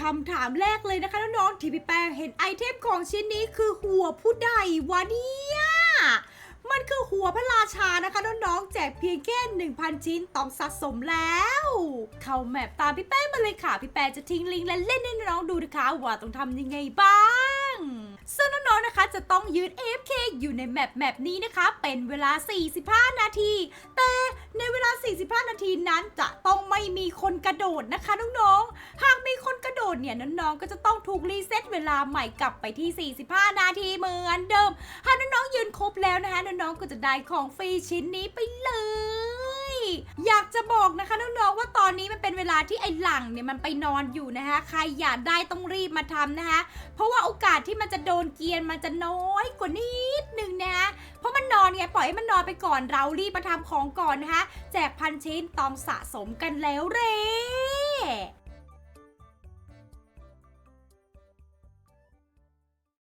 คำถามแรกเลยนะคะน้องๆที่พี่แป้งเห็นไอเทมของชิ้นนี้คือหัวผู้ใดวะเนี่ยมันคือหัวพระราชานะคะน้องๆแจกเพียงแค่ 1,000 ชิ้นต้องสะสมแล้ว เข้าแมปตามพี่แป้งมาเลยค่ะ พี่แป้งจะทิ้งลิงก์และเล่นให้น้องๆดูนะคะว่าต้องทำยังไงบ้างซึ่งน้องๆนะคะจะต้องยืน AFK อยู่ในแมปแมปนี้นะคะ เป็นเวลา 45 นาที แต่ในเวลา 45 นาทีนั้นจะต้องไม่มีคนกระโดดนะคะน้องๆหากมีคนกระ ดเนี่ยน้องๆก็จะต้องถูกรีเซ็ตเวลาใหม่กลับไปที่ 45 นาทีเหมือนเดิม หากน้องๆยืนครบแล้วนะคะน้องๆก็จะได้ของฟรีชิ้นนี้ไปเลยอยากจะบอกนะคะน้องๆว่าตอนนี้มันเป็นเวลาที่ไอ้หลังเนี่ยมันไปนอนอยู่นะคะใครอยากได้ต้องรีบมาทำนะคะเพราะว่าโอกาสที่มันจะโดนเกียนมันจะน้อยกว่านิดนึงนะคะเพราะมันนอนไงปล่อยให้มันนอนไปก่อนเรารีบมาทำของก่อนนะคะแจกพันชิ้นต้องสะสมกันแล้วเร่